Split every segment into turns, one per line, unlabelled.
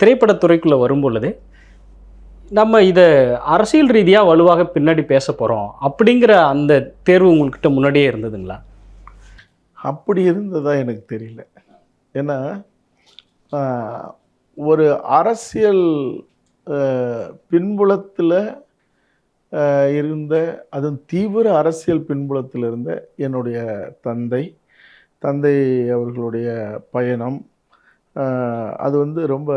திரைப்படத்துறைக்குள்ளே வரும்பொழுது நம்ம இதை அரசியல் ரீதியாக வலுவாக பின்னாடி பேச போகிறோம் அப்படிங்கிற அந்த தேர்வு உங்கள்கிட்ட முன்னாடியே இருந்ததுங்களா?
அப்படி இருந்ததா எனக்கு தெரியல. ஏன்னா ஒரு அரசியல் பின்புலத்தில் இருந்த அதுவும் தீவிர அரசியல் பின்புலத்தில் இருந்த என்னுடைய தந்தை தந்தை அவர்களுடைய பயணம் அது வந்து ரொம்ப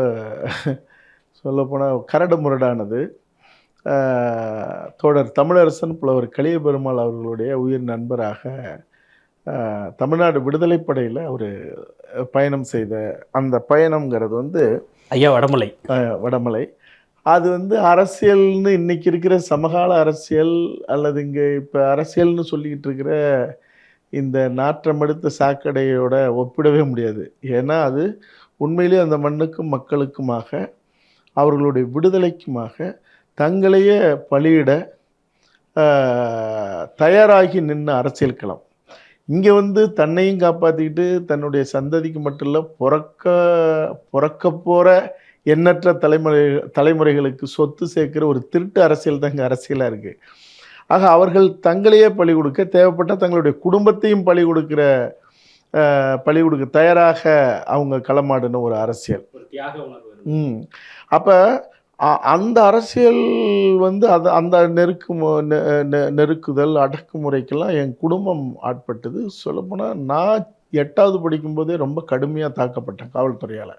சொல்லப்போனால் கரடு முரடானது. தோழர் தமிழரசன் புலவர் கலிய பெருமாள் அவர்களுடைய உயிர் நண்பராக தமிழ்நாடு விடுதலைப் படையில் அவர் பயணம் செய்த அந்த பயணம்ங்கிறது வந்து
ஐயா வடமலை.
வடமலை. அது வந்து அரசியல்னு இன்னைக்கு இருக்கிற சமகால அரசியல் அல்லது இங்கே இப்போ அரசியல்னு சொல்லிக்கிட்டு இருக்கிற இந்த நாற்றமெடுத்த சாக்கடையோட ஒப்பிடவே முடியாது. ஏன்னா அது உண்மையிலேயே அந்த மண்ணுக்கும் மக்களுக்குமாக அவர்களுடைய விடுதலைக்குமாக தங்களையே பலியிட தயாராகி நின்று அரசியல் களம். இங்கே வந்து தன்னையும் காப்பாற்றிக்கிட்டு தன்னுடைய சந்ததிக்கு மட்டும் இல்லை பிறக்க பிறக்க போகிற எண்ணற்ற தலைமுறை தலைமுறைகளுக்கு சொத்து சேர்க்கிற ஒரு திருட்டு அரசியல் தான் இங்கே அரசியலாக இருக்குது ஆக அவர்கள் தங்களையே பழி கொடுக்க தேவைப்பட்ட தங்களுடைய குடும்பத்தையும் பழி கொடுக்குற பலி கொடுக்க தயாராக அவங்க களமாடின ஒரு அரசியல். ம். அப்போ அந்த அரசியல் வந்து அது அந்த நெருக்கு நெருக்குதல் அடக்குமுறைக்கெல்லாம் என் குடும்பம் ஆட்பட்டது. சொல்லப்போனால் நான் எட்டாவது படிக்கும்போதே ரொம்ப கடுமையாக தாக்கப்பட்டேன் காவல்துறையால்.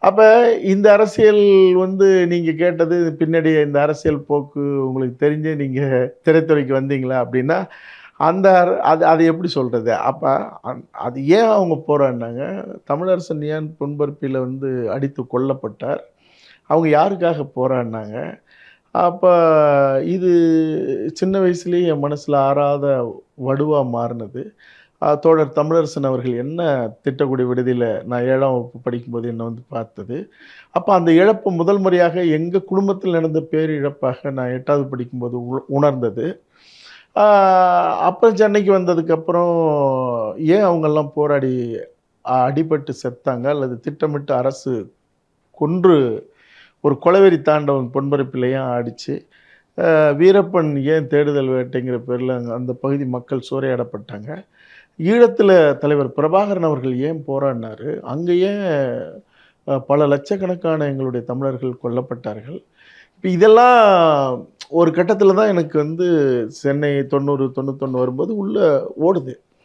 அப்போ இந்த அரசியல் வந்து நீங்கள் கேட்டது பின்னாடி இந்த அரசியல் போக்கு உங்களுக்கு தெரிஞ்சு நீங்கள் திரைத்துறைக்கு வந்தீங்களா அப்படின்னா அந்த அது அது எப்படி சொல்கிறது அப்போ அது ஏன் அவங்க போகிறான்னாங்க தமிழரசன் ஏன் புண்பருப்பியில் வந்து அடித்து கொல்லப்பட்டார். அவங்க யாருக்காக போராடினாங்க அப்போ இது சின்ன வயசுலேயே என் மனசில் ஆறாத வடுவாக மாறினது. தோழர் தமிழரசன் அவர்கள் என்ன திட்டக்குடி விடுதியில் நான் ஏழாம் வகுப்பு படிக்கும்போது என்னை வந்து பார்த்தது. அப்போ அந்த இழப்பு முதல் முறையாக எங்கள் குடும்பத்தில் நடந்த பேரிழப்பாக நான் எட்டாவது படிக்கும்போது உ- உணர்ந்தது. அப்புறம் சென்னைக்கு வந்ததுக்கப்புறம் ஏன் அவங்கெல்லாம் போராடி அடிபட்டு செத்தாங்க? அல்லது திட்டமிட்டு அரசு கொன்று ஒரு கொலவெறி தாண்டவன் பொன்பரப்பிலையும் ஆடிச்சு? வீரப்பன் ஏன் தேடுதல் வேட்டைங்கிற பேரில் அந்த பகுதி மக்கள் சூறையாடப்பட்டாங்க. ஈழத்தில் தலைவர் பிரபாகரன் அவர்கள் ஏன் போராடினார்? அங்கே ஏன் பல லட்சக்கணக்கான எங்களுடைய தமிழர்கள் கொல்லப்பட்டார்கள்? இப்போ இதெல்லாம் ஒரு கட்டத்தில் தான் எனக்கு வந்து சென்னை தொண்ணூறு தொண்ணூத்தொன்று வரும்போது உள்ளே ஓடுது.